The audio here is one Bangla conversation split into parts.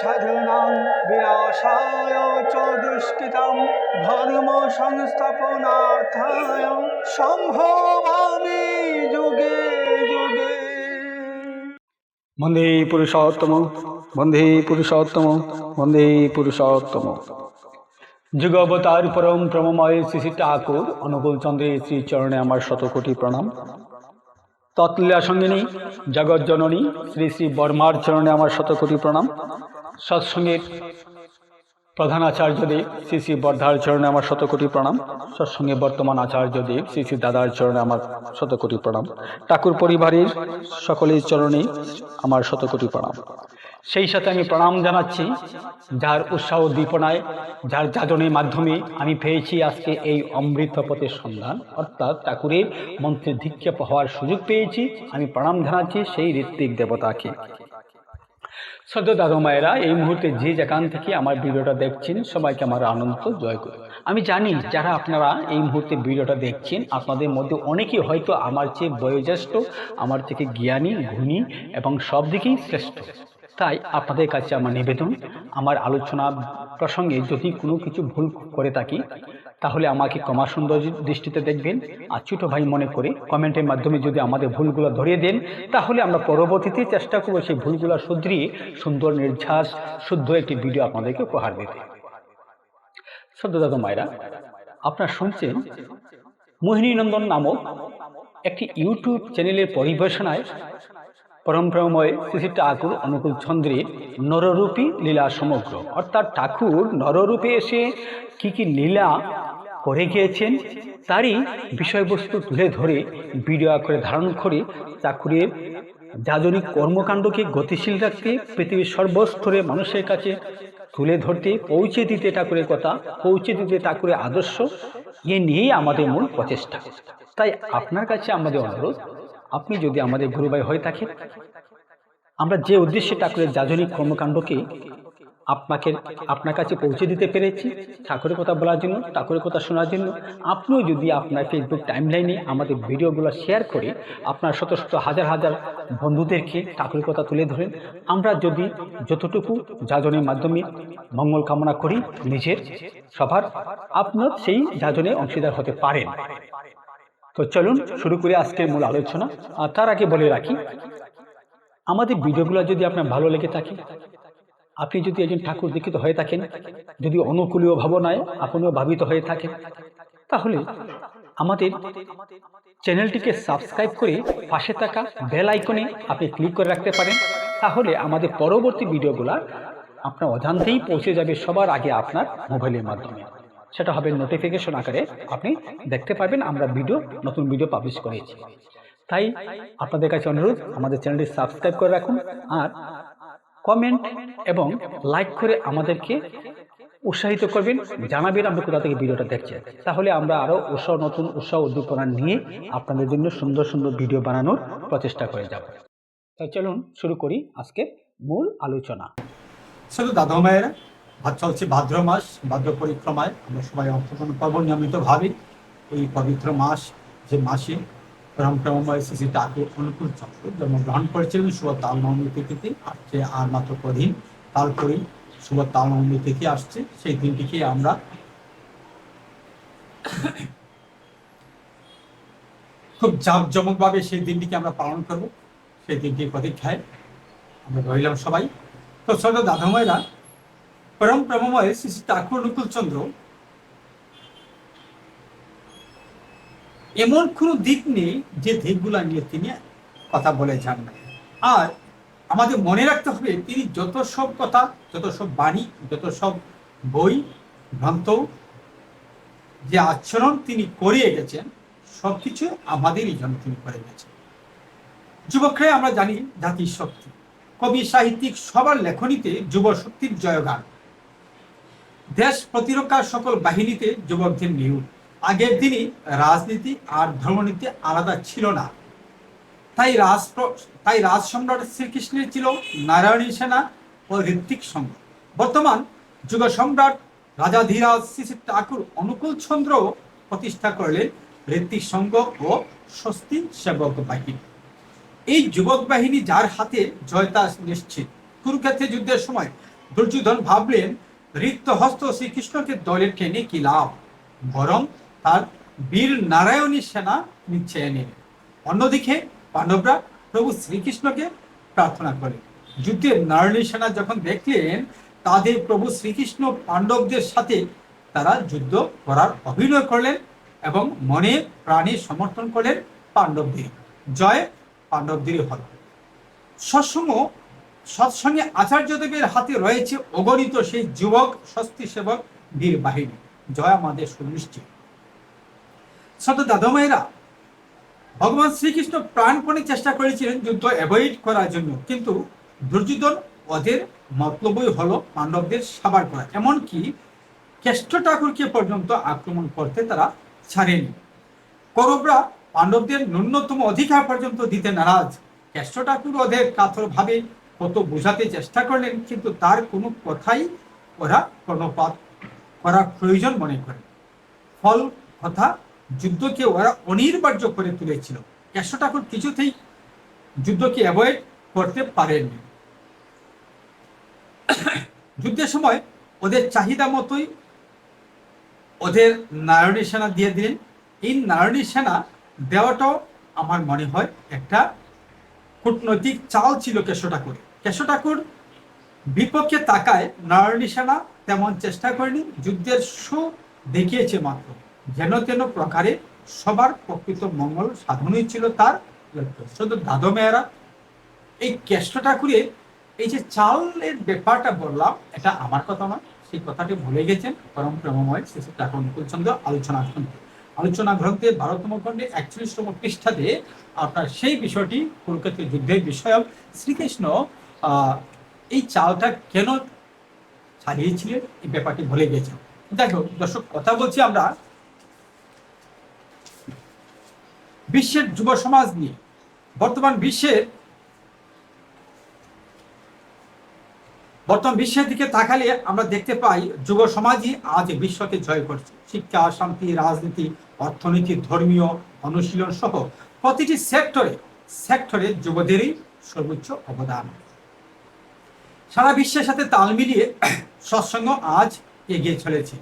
সাধনাং বিনাশায় চ সংস্থাপনার্থায় সম্ভবামি বন্দে পুরুষোত্তম বন্দে পুরুষোত্তম বন্দে পুরুষোত্তম। যুগবতার পরম প্রমময় শ্রী শ্রী ঠাকুর, অনুকূল চন্দ্রের শ্রী চরণে আমার শতকোটি প্রণাম। তৎলীলা সঙ্গিনী জগৎ জননী শ্রী শ্রী বর্মার চরণে আমার শতকোটি প্রণাম। সৎসঙ্গের প্রধান আচার্যদেব শ্রী শ্রী বর্ধার চরণে আমার শতকোটি প্রণাম। সৎসঙ্গে বর্তমান আচার্যদেব শ্রী শ্রী দাদার চরণে আমার শতকোটি প্রণাম। ঠাকুর পরিবারের সকলের চরণে আমার শতকোটি প্রণাম। সেই সাথে আমি প্রণাম জানাচ্ছি যার উৎসাহ উদ্দীপনায়, যার যাজনের মাধ্যমে আমি পেয়েছি আজকে এই অমৃত পথের সন্ধান। অর্থাৎ ঠাকুরের মন্ত্রে দীক্ষা হওয়ার সুযোগ পেয়েছি। আমি প্রণাম জানাচ্ছি সেই ঋত্বিক দেবতাকে। সদ্য দাদু মায়েরা, এই মুহূর্তে যে যেখান থেকে আমার ভিডিওটা দেখছেন, সবাইকে আমার আনন্দ, জয় করে আমি জানি যারা আপনারা এই মুহূর্তে ভিডিওটা দেখছেন, আপনাদের মধ্যে অনেকেই হয়তো আমার চেয়ে বয়োজ্যেষ্ঠ, আমার থেকে জ্ঞানী, গুণী এবং সব দিকেই শ্রেষ্ঠ। তাই আপনাদের কাছে আমার নিবেদন, আমার আলোচনা প্রসঙ্গে যদি কোনো কিছু ভুল করে থাকি তাহলে আমাকে ক্ষমা সুন্দর দৃষ্টিতে দেখবেন। আর ছোটো ভাই মনে করে কমেন্টের মাধ্যমে যদি আমাদের ভুলগুলো ধরিয়ে দেন, তাহলে আমরা পরবর্তীতে চেষ্টা করব সেই ভুলগুলো শুধরিয়ে সুন্দর, নির্ঝাস, শুদ্ধ একটি ভিডিও আপনাদেরকে উপহার দিতে। সদ্যদাত মায়েরা আপনারা শুনছেন মোহিনী নন্দন নামক একটি ইউটিউব চ্যানেলের পরিবেশনায় পরম্পরাময় শ্রী ঠাকুর অনুকূল চন্দ্রের নররূপী লীলা সমগ্র। অর্থাৎ ঠাকুর নররূপে এসে কি কি লীলা করে গিয়েছেন, তারই বিষয়বস্তু তুলে ধরে, ভিডিও করে ধারণ করে ঠাকুরের যাজনিক কর্মকাণ্ডকে গতিশীল রাখতে পৃথিবীর সর্বস্তরে মানুষের কাছে তুলে ধরতে পৌঁছে দিতে ঠাকুরের কথা, পৌঁছে দিতে ঠাকুরের আদর্শ, এ নিয়েই আমাদের মূল প্রচেষ্টা। তাই আপনার কাছে আমাদের অনুরোধ, আপনি যদি আমাদের গুরুভাই হয়ে থাকেন, আমরা যে উদ্দেশ্যে ঠাকুরের যাজনিক কর্মকাণ্ডকে আপনাকে আপনার কাছে পৌঁছে দিতে পেরেছি ঠাকুরের কথা বলার জন্য, ঠাকুরের কথা শোনার জন্য। আপনিও যদি আপনার ফেসবুক টাইমলাইনে আমাদের ভিডিওগুলো শেয়ার করে আপনার শত শত হাজার হাজার বন্ধুদেরকে ঠাকুরের কথা তুলে ধরেন, আমরা যদি যতটুকু যাজনের মাধ্যমে মঙ্গল কামনা করি নিজের সবার আপনার সেই যাজনে অংশীদার হতে পারেন। তো চলুন শুরু করে আজকের মূল আলোচনা। আর তার আগে বলে রাখি, আমাদের ভিডিওগুলো যদি আপনার ভালো লেগে থাকে আপনি যদি একজন ঠাকুর দীক্ষিত হয়ে থাকেন, যদি অনুকূলীয় ভাবনায় আপনিও ভাবিত হয়ে থাকেন, তাহলে আমাদের চ্যানেলটিকে সাবস্ক্রাইব করে পাশে থাকা বেল আইকনে আপনি ক্লিক করে রাখতে পারেন। তাহলে আমাদের পরবর্তী ভিডিওগুলো আপনার অজান্তেই পৌঁছে যাবে সবার আগে আপনার মোবাইলের মাধ্যমে। সেটা হবে নোটিফিকেশন আকারে আপনি দেখতে পারবেন আমরা ভিডিও, নতুন ভিডিও পাবলিশ করেছি। তাই আপনাদের কাছে অনুরোধ, আমাদের চ্যানেলটি সাবস্ক্রাইব করে রাখুন। আর কমেন্ট এবং লাইক করে আমাদেরকে উৎসাহিত করবেন। জানাবেন আপনি কোথা থেকে ভিডিওটা দেখছেন। তাহলে আমরা আরও উৎসাহ, নতুন উৎসাহ উদ্দীপনা নিয়ে আপনাদের জন্য সুন্দর সুন্দর ভিডিও বানানোর প্রচেষ্টা করে যাব। তাই চলুন শুরু করি আজকে মূল আলোচনা। শুধু দাদা মায়েরা, ভাত চলছে ভাদ্র মাস, ভাদ্র পরিক্রমায়। আমরা সবাই অংশগ্রহণ করব নিয়মিতভাবে। এই পবিত্র মাস, যে মাসে শ্রী ঠাকুর অনুকূল চক্র জন্মগ্রহণ করেছিলেন শুভ তাল নবমী তিথিতে আসছে আর মাত্র কদিন তারপরেই শুভ তাল নবমী তিথি আসছে, সেই দিনটিকে আমরা খুব জাঁকজমকভাবে সেই দিনটিকে আমরা পালন করব, সেই দিনটির প্রতীক্ষায় আমরা রইলাম সবাই। তো ছোট দাদামায়েরা পরম প্রেমময় শ্রী ঠাকুর অনুকূল এমন কোনো দিক নেই যে দিকগুলা নিয়ে তিনি কথা বলে যান না আর আমাদের মনে রাখতে হবে, তিনি যত সব কথা, যত সব বাণী, যত সব বই, গ্রন্থ যে আচরণ তিনি করিয়ে গেছেন সবকিছু আমাদেরই জন্য তিনি করে গেছেন যুবকরা, আমরা জানি জাতির শক্তি কবি, সাহিত্যিক সবার লেখনীতে যুব শক্তির জয়গান। দেশ প্রতিরক্ষার সকল বাহিনীতে যুবকদের নিয়োগ। আগের দিনই রাজনীতি আর ধর্মনীতি আলাদা ছিল না। তাই রাজ তাই রাজ সম্রাট শ্রীকৃষ্ণের ছিল নারায়ণী সেনা ও ঋত্বিক সংঘ। বর্তমান যুগ সম্রাট রাজা ধীরাজ শ্রী শ্রী ঠাকুর অনুকূল চন্দ্র প্রতিষ্ঠা করলেন ঋত্বিক সংঘ ও স্বস্তি সেবক বাহিনী। এই যুবক বাহিনী যার হাতে জয়তা নিশ্চিত। কুরুক্ষেত্রে যুদ্ধের সময় দুর্যোধন ভাবলেন রিক্ত হস্ত শ্রীকৃষ্ণকে দলের টেনে কি লাভ? বরং তার বীর নারায়ণী সেনা নিচ্ছে এনে। অন্যদিকে পাণ্ডবরা প্রভু শ্রীকৃষ্ণকে প্রার্থনা করে। যুদ্ধের নারায়ণী সেনা যখন দেখলেন তাদের প্রভু শ্রীকৃষ্ণ পাণ্ডবদের সাথে তারা যুদ্ধ করার অভিনয় করলেন এবং মনে প্রাণী সমর্থন করলেন পাণ্ডবদের। জয় পাণ্ডবদেরই হল। সৎসঙ্গ, সৎসঙ্গে আচার্যদেবের হাতে রয়েছে অগণিত সেই যুবক স্বস্তি সেবক বীর বাহিনী। জয় আমাদের সুনিশ্চিত। শত দাদমায়েরা ভগবান শ্রীকৃষ্ণ প্রাণপণে চেষ্টা করেছিলেন যুদ্ধ অ্যাভয়েড করার জন্য। কিন্তু দুর্যোধন ওদের মতলবই হলো পাণ্ডবদের সাবার করা। এমনকি কেষ্ট ঠাকুরকে পর্যন্ত আক্রমণ করতে তারা ছাড়েনি। করবরা পাণ্ডবদের ন্যূনতম অধিকার পর্যন্ত দিতে নারাজ। কেষ্ট ঠাকুর ওদের কাতরভাবে কত বোঝাতে চেষ্টা করলেন, কিন্তু তার কোনো কথাই ওরা কর্ণপাত করার প্রয়োজন মনে করে ফল, কথা যুদ্ধকে ওরা অনির্বার্য করে তুলেছিল। কেষ্ট ঠাকুর কিছুতেই যুদ্ধকে অ্যাভয়েড করতে পারেননি। যুদ্ধের সময় ওদের চাহিদা মতোই ওদের নারায়ণী সেনা দিয়ে দিলেন। এই নারায়ণী সেনা দেওয়াটাও আমার মনে হয় একটা কূটনৈতিক চাল ছিল কেশ ঠাকুর কেশ ঠাকুর বিপক্ষে তাকায় নারায়ণী সেনা তেমন চেষ্টা করেনি, যুদ্ধের শো দেখিয়েছে মাত্র। যেন তেন প্রকারে সবার প্রকৃত মঙ্গল সাধনই ছিল তার লক্ষ্য। শুধু দাদু মেয়েরা, এই কেষ্ট ঠাকুরের এই যে চালের ব্যাপারটা বললাম, এটা আমার কথা নয়, সেই কথাটি ভুলে গেছেন পরম প্রেমময় শ্রী ঠাকুর অনুকূলচন্দ্র আলোচনা গ্রন্থে। আলোচনা গ্রন্থে ভারতম খণ্ডে একচল্লিশতম পৃষ্ঠাতে আপনার সেই বিষয়টি, কলকাতা যুদ্ধের বিষয়ক শ্রীকৃষ্ণ এই চালটা কেন ছাড়িয়েছিলেন এই ব্যাপারটি ভুলে গেছেন। দেখো দর্শক, কথা বলছি আমরা বিশ্বের যুব সমাজ নিয়ে। বর্তমান বিশ্বের বর্তমান বিশ্বের দিকে তাকালে আমরা দেখতে পাই, যুব সমাজই আজ বিশ্বকে জয় করছে। শিক্ষা, শান্তি, রাজনীতি, অর্থনীতি, ধর্মীয় অনুশীলন সহ প্রতিটি সেক্টরে সেক্টরে যুবদেরই সর্বোচ্চ অবদান। সারা বিশ্বের সাথে তাল মিলিয়ে সৎসঙ্গ আজ এগিয়ে চলেছে।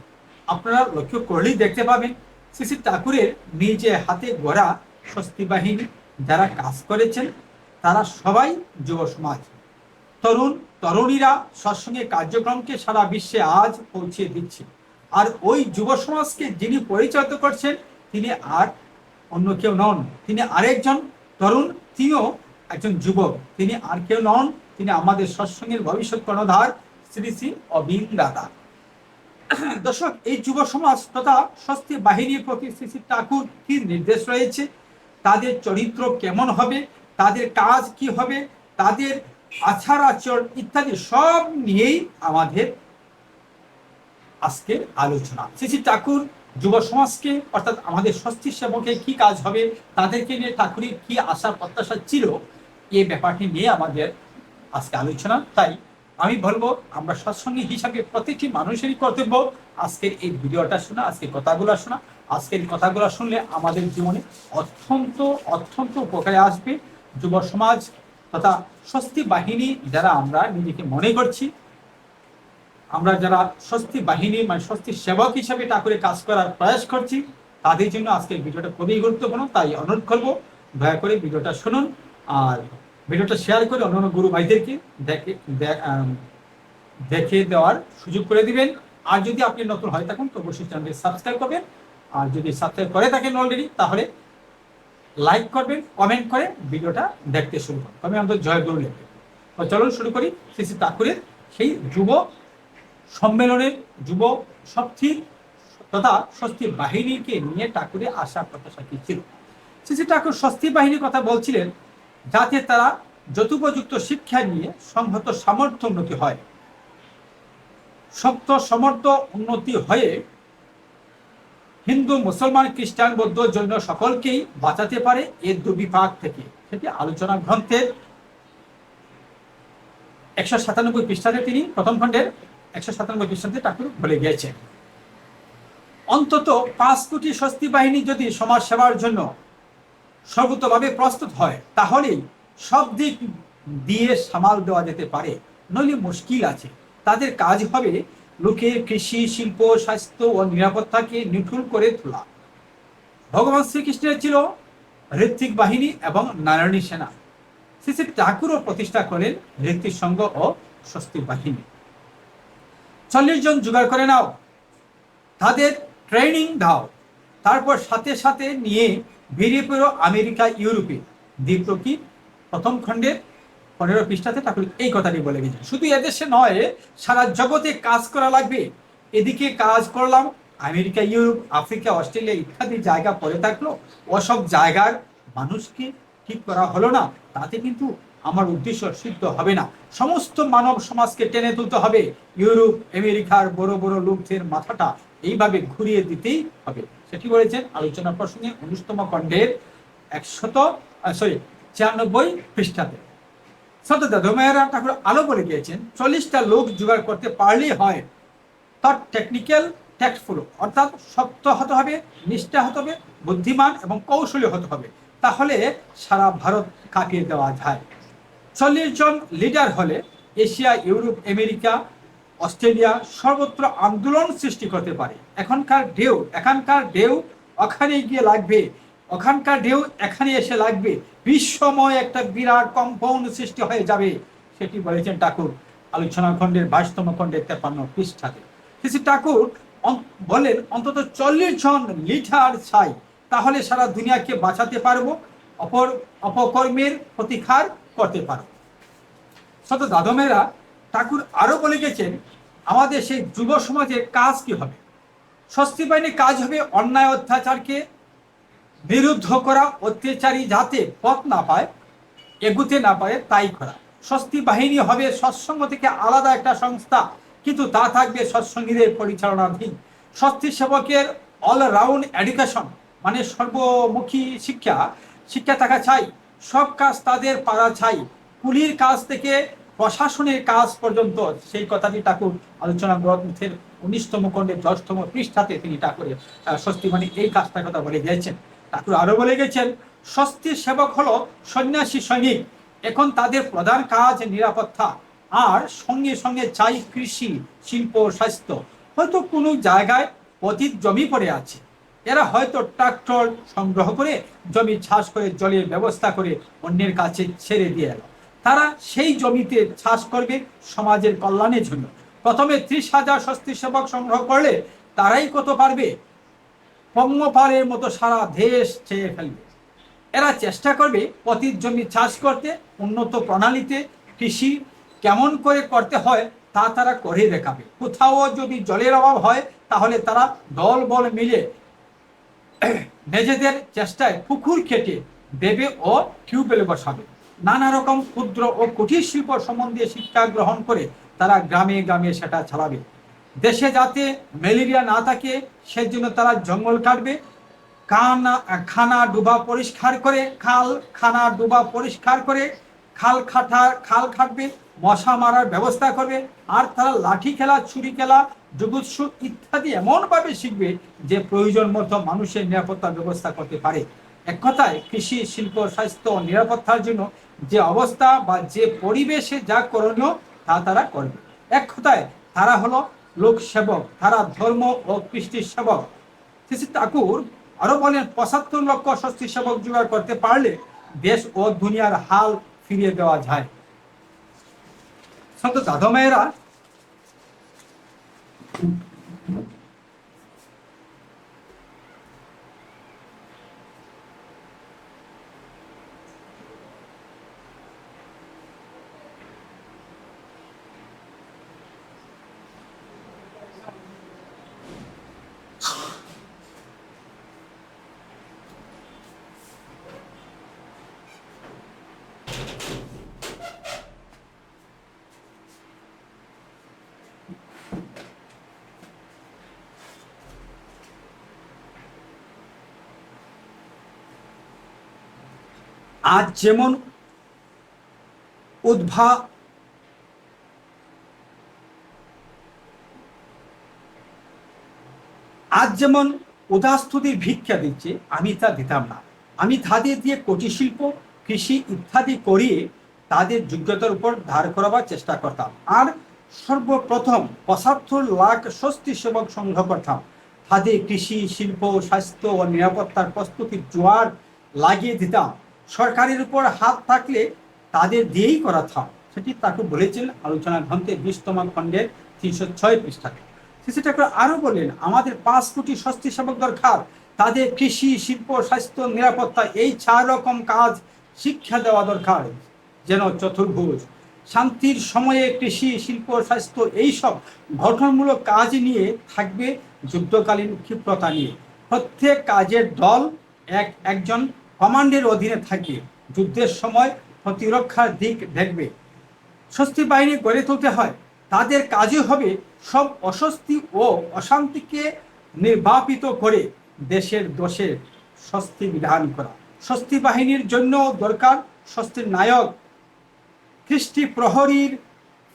আপনারা লক্ষ্য করলেই দেখতে পাবেন, শ্রী শ্রী ঠাকুরের নিজে হাতে গড়া স্বস্তি বাহিনী যারা কাজ করেছেন, তারা সবাই যুব সমাজ। তরুণ, তরুণীরা সৎসঙ্গে কার্যক্রমকে সারা বিশ্বে আজ পৌঁছে দিচ্ছে। আর ওই যুব সমাজকে যিনি পরিচালিত করছেন, তিনি আর অন্য কেউ নন। তিনি আরেকজন তরুণ, তিনিও একজন যুবক। তিনি আর কেউ নন, তিনি আমাদের সৎসঙ্গের ভবিষ্যৎ কর্ণধার শ্রী শ্রী অবিন দাদা। দর্শক, এই যুব সমাজ তথা স্বস্তি বাহিনীর প্রতি শ্রী শ্রী ঠাকুর কি নির্দেশ রয়েছে? তাদের চরিত্র কেমন হবে, তাদের কাজ কি হবে, তাদের আচার আচরণ ইত্যাদি সব নিয়েই আমাদের আজকের আলোচনা। শ্রী ঠাকুর যুব সমাজকে, অর্থাৎ আমাদের স্বস্তি সেবকে কি কাজ হবে, তাদেরকে নিয়ে ঠাকুরের কি আশা প্রত্যাশা ছিল এই ব্যাপারটি নিয়ে আমাদের আজকে আলোচনা। তাই আমি বলব, আমরা সৎসঙ্গী হিসাবে প্রতিটি মানুষেরই কর্তব্য আজকের এই ভিডিওটা শোনা, আজকের কথাগুলো শোনা। আজকের কথাগুলো শুনলে আমাদের জীবনে অত্যন্ত অত্যন্ত উপকারে আসবে। যুব সমাজ তথা স্বস্তি বাহিনী যারা আমরা নিজেকে মনে করছি, আমরা যারা স্বস্তি বাহিনী মানে স্বস্তি সেবক হিসাবে ঠাকুরে কাজ করার প্রয়াস করছি, তাদের জন্য আজকের ভিডিওটা খুবই গুরুত্বপূর্ণ, তাই অনুরোধ করব, দয়া করে ভিডিওটা শুনুন আর ভিডিওটা শেয়ার করে অন্যান্য গুরু ভাইদেরকে দেখে দেখে দেওয়ার সুযোগ করে দিবেন। আর যদি আপনি নতুন হয় থাকুন, তো অবশ্যই চ্যানেলটি সাবস্ক্রাইব করবেন আর যদি সাবস্ক্রাইব করে থাকেন অলরেডি তাহলে লাইক করবেন কমেন্ট করে ভিডিওটা দেখতে শুরু করুন। আমি আমাদের জয় গুরু লিখবেন তো চলুন শুরু করি। শ্রী ঠাকুরের সেই যুব সম্মেলনের যুব শক্তি তথা স্বস্তি বাহিনীকে নিয়ে ঠাকুরের আশা প্রত্যাশা কি ছিল? শ্রী ঠাকুর স্বস্তি বাহিনীর কথা বলছিলেন, যাতে তারা যথোপযুক্ত শিক্ষা নিয়ে সংহত সামর্থ্য উন্নতি হয়। শক্ত সমর্থ উন্নতি হয়ে হিন্দু, মুসলমান, খ্রিস্টান, বৌদ্ধ জৈন সকলকেই বাঁচাতে পারে এর দুর্বিপাক থেকে। সেটি আলোচনা গ্রন্থের একশো সাতানব্বই পৃষ্ঠাতে তিনি প্রথম খণ্ডের একশো সাতানব্বই খ্রিস্টাব্দে ঠাকুর বলে গিয়েছেন। অন্তত পাঁচ কোটি স্বস্তি বাহিনী যদি সমাজ সেবার জন্য সর্বতভাবে প্রস্তুত হয়, তাহলেই সব দিক দিয়ে সামাল দেওয়া যেতে পারে। নইলে মুশকিল আছে। তাদের কাজ হবে লোকের কৃষি, শিল্প, স্বাস্থ্য ও নিরাপত্তাকে নিঠুল করে তোলা। ভগবান শ্রীকৃষ্ণের ছিল ঋত্বিক বাহিনী এবং নারায়ণী সেনা। শ্রী শ্রী ঠাকুরও প্রতিষ্ঠা করেন ঋত্বিক সংঘ ও স্বস্তি বাহিনী। চল্লিশ জন জোগাড় করে নাও। তাদের ট্রেনিং দাও। তারপর সাথে সাথে নিয়ে বেরিয়ে পড়ো আমেরিকা, ইউরোপে। দ্বিতীয় কি প্রথম খণ্ডের পনেরো পৃষ্ঠাতে ঠাকুর এই কথাটি বলে গেছেন। শুধু এদেশে নয়, সারা জগতে কাজ করা লাগবে। এদিকে কাজ করলাম, আমেরিকা, ইউরোপ, আফ্রিকা, অস্ট্রেলিয়া ইত্যাদি জায়গা পড়ে থাকল। ওসব জায়গার মানুষকে ঠিক করা হলো না। তাতে কিন্তু আমার উদ্দেশ্য সিদ্ধ হবে না। সমস্ত মানব সমাজকে টেনে তুলতে হবে। ইউরোপ, আমেরিকার বড় বড় লোকদের মাথাটা এইভাবে ঘুরিয়ে দিতেই হবে। সেটি বলেছেন আলোচনা প্রসঙ্গে উনিশতম খণ্ডের একশত সরি ছিয়ানব্বই পৃষ্ঠাতে। দাদুমায়েরা ঠাকুর আলো বলে গিয়েছেন, চল্লিশটা লোক জোগাড় করতে পারলেই হয়। তার টেকনিক্যাল ট্যাক্টফুল অর্থাৎ শক্ত হতে হবে, নিষ্ঠা হতে হবে, বুদ্ধিমান এবং কৌশলী হতে হবে। তাহলে সারা ভারত কাটিয়ে দেওয়া যায়। চল্লিশ জন লিডার হলে এশিয়া, ইউরোপ, আমেরিকা, অস্ট্রেলিয়া সর্বত্র আন্দোলন সৃষ্টি করতে পারে। এখনকার ঢেউ, এখানকার ঢেউ ওখানে গিয়ে লাগবে। ওখানকার ঢেউ এখানে এসে লাগবে। বিশ্বময় একটা বিরাট কম্পাউন্ড সৃষ্টি হয়ে যাবে, সেটি বলেছেন ঠাকুর আলোচনা খণ্ডের বাইশতম খণ্ডের তেপান্ন পৃষ্ঠাতে। শ্রী ঠাকুর বলেন, অন্তত চল্লিশ জন লিটার ছাই, তাহলে সারা দুনিয়াকে বাঁচাতে পারব, অপর, অপকর্মের প্রতিকার করতে পারব। শত দাদমেরা ঠাকুর আরও বলে গেছেন, আমাদের সেই যুব সমাজের কাজ কি হবে? স্বস্তি বাহিনীর কাজ হবে অন্যায় অত্যাচারকে বিরুদ্ধ করা অত্যাচারী যাতে পথ না পায়, এগুতে না পারে তাই করা। স্বস্তি বাহিনী হবে সৎসঙ্গ থেকে আলাদা একটা সংস্থা, কিন্তু তা থাকবে সৎসঙ্গীদের পরিচালনাধীন। স্বস্তি সেবকের অলরাউন্ড এডুকেশন মানে সর্বমুখী শিক্ষা শিক্ষা থাকা চাই, সব কাজ তাদের পারা চাই। কুলির কাজ থেকে প্রশাসনের কাজ পর্যন্ত, সেই কথাটি ঠাকুর আলোচনা গ্রন্থের উনিশতম খণ্ডের দশতম পৃষ্ঠাতে তিনি ঠাকুরের স্বস্তি মানে এই কাজটার কথা বলে গিয়েছেন ঠাকুর আরও বলে গেছেন, স্বস্তির সেবক হলো সন্ন্যাসী সৈনিক এখন তাদের প্রধান কাজ নিরাপত্তা, আর সঙ্গে সঙ্গে চাই কৃষি, শিল্প, স্বাস্থ্য। হয়তো কোনো জায়গায় অতীত জমি পড়ে আছে। এরা হয়তো ট্রাক্টর সংগ্রহ করে জমি চাষ করে জলের ব্যবস্থা করে অন্যের কাছে ছেড়ে দিয়ে এলো। তারা সেই জমিতে চাষ করবে সমাজের কল্যাণের জন্য। প্রথমে ত্রিশ হাজার স্বস্তি সেবক সংগ্রহ করলে তারাই কত পারবে? পঙ্গপালের মতো সারা দেশ চেয়ে ফেলবে। এরা চেষ্টা করবে অতীত জমি চাষ করতে, উন্নত প্রণালীতে কৃষি কেমন করে করতে হয় তা তারা করে দেখাবে। কোথাও যদি জলের অভাব হয়, তাহলে তারা দল বল মিলে নিজেদের চেষ্টায় পুকুর কেটে দেবে ও টিউবওয়েল বসাবে। নানা রকম ক্ষুদ্র ও কুটির শিল্প সম্বন্ধে শিক্ষা গ্রহণ করে তারা গ্রামে গ্রামে সেটা চালাবে। দেশে যাতে ম্যালেরিয়া না থাকে, সেজন্য তারা জঙ্গল কাটবে। কানা, খানা ডুবা পরিষ্কার করে, খাল, খানা ডুবা পরিষ্কার করে, খাল খাটা, খাল খাটবে মশা মারার ব্যবস্থা করবে, আর তারা লাঠি খেলা, ছুরি খেলা, জুগুৎসু ইত্যাদি এমনভাবে শিখবে যে প্রয়োজন মতো মানুষের নিরাপত্তার ব্যবস্থা করতে পারে। এক কথায়, কৃষি, শিল্প, স্বাস্থ্য, নিরাপত্তার জন্য যে অবস্থা বা যে পরিবেশে যা করণীয় তা তারা করবে। এক কথায়, তারা হলো লোক সেবক তারা ধর্ম ও কৃষ্টির সেবক। শ্রী ঠাকুর আরও বলেন, পঁচাত্তর লক্ষ স্বস্তি সেবক জোগাড় করতে পারলে দেশ ও দুনিয়ার হাল ফিরিয়ে দেওয়া যায়। সন্ত দাদা মায়েরা আজ যেমন উদ্ভা আজ যেমন উদাস্তুতির ভিক্ষা দিচ্ছে, আমি তা দিতাম না। আমি তাদের দিয়ে কুটির শিল্প কৃষি ইত্যাদি করিয়ে তাদের যোগ্যতার উপর ধার করাবার চেষ্টা করতাম। আর সর্বপ্রথম পঁচাত্তর লাখ স্বস্তি সেবক সংগ্রহ করতাম। তাদের কৃষি, শিল্প, স্বাস্থ্য ও নিরাপত্তার প্রস্তুতির জোয়ার লাগিয়ে দিতাম। সরকারের উপর হাত থাকলে তাদের দিয়েই করাতাম। সেটি তাকে বলেছেন আলোচনা গ্রন্থে বিশতম খণ্ডের তিনশো ছয় পৃষ্ঠাতে। শ্রী ঠাকুর আরও বললেন, আমাদের পাঁচ কোটি স্বস্তি সেবক দরকার। তাদের কৃষি, শিল্প, স্বাস্থ্য, নিরাপত্তা, এই চার রকম কাজ শিক্ষা দেওয়া দরকার, যেন চতুর্ভুজ। শান্তির সময়ে কৃষি, শিল্প, স্বাস্থ্য এইসব গঠনমূলক কাজ নিয়ে থাকবে যুদ্ধকালীন ক্ষিপ্রতা নিয়ে। প্রত্যেক কাজের দল এক, একজন কমান্ডের অধীনে থাকবে। যুদ্ধের সময় প্রতিরক্ষার দিক দেখবে। স্বস্তি বাহিনী গড়ে তুলতে হয়। তাদের কাজই হবে সব অস্বস্তি ও অশান্তিকে নির্বাপিত করে দেশের দোষের স্বস্তি বিধান করা। স্বস্তি বাহিনীর জন্য দরকার স্বস্তির নায়ক। খ্রিস্টি প্রহরীর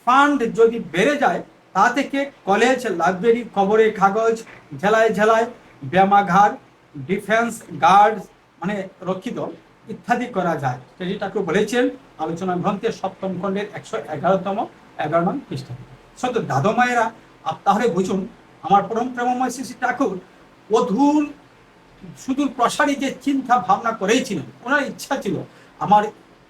ফান্ড যদি বেড়ে যায়, তা থেকে কলেজ, লাইব্রেরি, খবরের কাগজ জেলায় জেলায় ব্যামাঘার ডিফেন্স গার্ড মানে রক্ষিত ইত্যাদি করা যায়। সেটি ঠাকুর বলেছেন, আলোচনা গ্রন্থের সপ্তম খণ্ডের একশো এগারোতম এগারো নং পৃষ্ঠা। সত্য দাদু মায়েরা, আপ তাহলে বুঝুন, আমার পরম প্রেমময় শ্রী ঠাকুর অধুর সুদূর প্রসারী যে চিন্তা ভাবনা করেছিলেন, ওনার ইচ্ছা ছিল, আমার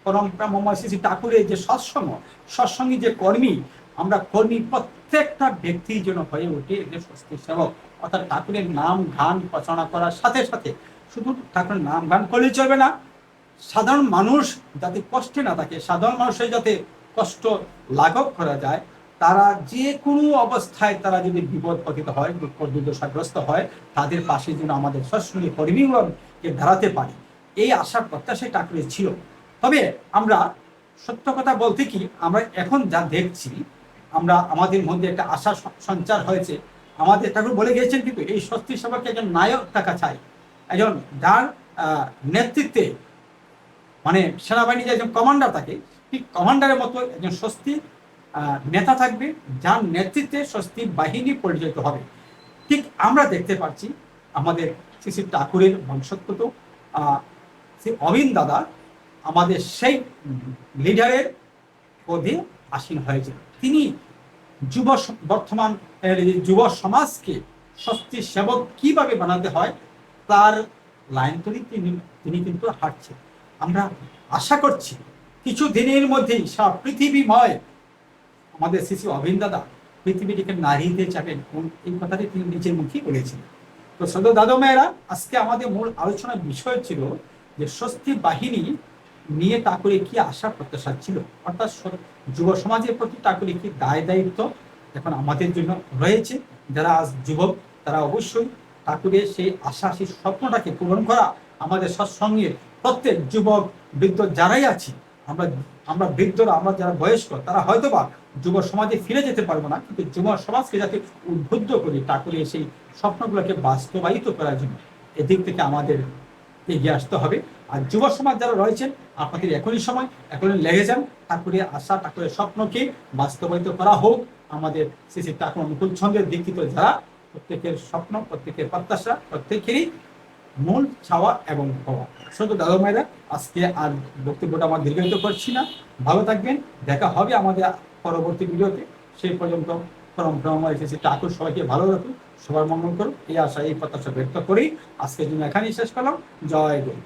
পরম প্রেমময় শ্রী শ্রী ঠাকুরের যে সৎসঙ্গ, সৎসঙ্গী যে কর্মী, আমরা কর্মী প্রত্যেকটা ব্যক্তি যেন হয়ে ওঠে যে স্বস্তি সেবক। অর্থাৎ ঠাকুরের নাম গান রচনা করার সাথে সাথে শুধু ঠাকুরের নাম গান করলে চলবে না, সাধারণ মানুষ যাতে কষ্টে না থাকে, সাধারণ মানুষের যাতে কষ্ট লাঘব করা যায় তারা যে কোনো অবস্থায় তারা যদি বিপদ পতিত হয় দুর্দশাগ্রস্ত হয়, তাদের পাশে যেন আমাদের সৎসঙ্গী কর্মীকে দাঁড়াতে পারে। এই আশার প্রত্যাশাই ঠাকুরের ছিল তবে আমরা সত্য কথা বলতে কি, আমরা এখন যা দেখছি, আমরা আমাদের মধ্যে একটা আশা সঞ্চার হয়েছে। আমাদের ঠাকুর বলে গিয়েছেন কিন্তু এই স্বস্তি সেবাকে একজন নায়ক থাকা চাই। একজন যার নেতৃত্বে মানে সেনাবাহিনী যে একজন কমান্ডার থাকে, ঠিক কমান্ডারের মতো একজন স্বস্তি নেতা থাকবে যার নেতৃত্বে স্বস্তি বাহিনী পরিচালিত হবে। ঠিক আমরা দেখতে পাচ্ছি আমাদের শ্রী শ্রী ঠাকুরের আহ, শ্রী অবিন দাদা আমাদের সেই লিডারের পদে আসীন হয়েছে। তিনি যুব বর্তমান যুব সমাজকে স্বস্তি সেবক কীভাবে বানাতে হয় তার লাইন তৈরি তিনি তিনি কিন্তু হাঁটছেন আমরা আশা করছি কিছু দিনের মধ্যেই সারা পৃথিবীময় আমাদের শিশু অভিন দাদা পৃথিবীটিকে নারীতে চাপেন এবং এই কথাটি তিনি নিজের মুখেই বলেছিলেন তো সদ দাদা মেয়েরা, আজকে আমাদের মূল আলোচনার বিষয় ছিল যে স্বস্তি বাহিনী নিয়ে ঠাকুরের কি আশা প্রত্যাশা ছিল। অর্থাৎ যুব সমাজের প্রতি ঠাকুরের কি দায় দায়িত্ব এখন আমাদের জন্য রয়েছে। যারা আজ যুবক, তারা অবশ্যই ঠাকুরের সেই আশা, সেই স্বপ্নটাকে পূরণ করা আমাদের সৎসঙ্গে প্রত্যেক যুবক, বৃদ্ধ যারাই আছি, আমরা আমরা বৃদ্ধরা, আমরা যারা বয়স্ক, তারা হয়তোবা যুব সমাজে ফিরে যেতে পারব না, কিন্তু যুব সমাজকে যাতে উদ্বুদ্ধ করি ঠাকুরের সেই স্বপ্নগুলোকে বাস্তবায়িত করার জন্য এদিক থেকে আমাদের এগিয়ে আসতে হবে। আর যুব সমাজ যারা রয়েছেন, আপনাদের এখনই সময়, এখনই লেগে যান। ঠাকুরের আশা ঠাকুরের স্বপ্নকে বাস্তবায়িত করা হোক। আমাদের শ্রী ঠাকুর অনুকূল ছন্দের দীক্ষিত যারা, প্রত্যেকের স্বপ্ন, প্রত্যেকের প্রত্যাশা, প্রত্যেকেরই মূল ছাওয়া এবং হওয়া শুধু দাদা মায়েরা আজকে আর বক্তব্যটা আমার দীর্ঘায়িত করছি না। ভালো থাকবেন। দেখা হবে আমাদের পরবর্তী ভিডিওতে সেই পর্যন্ত পরম ব্রহ্ম এসেছি। ঠাকুর সবাইকে ভালো রাখুন সবার মঙ্গল করুন এই আশা, এই প্রত্যাশা ব্যক্ত করি। আজকের জন্য এখানেই শেষ করলাম। জয় গুরু।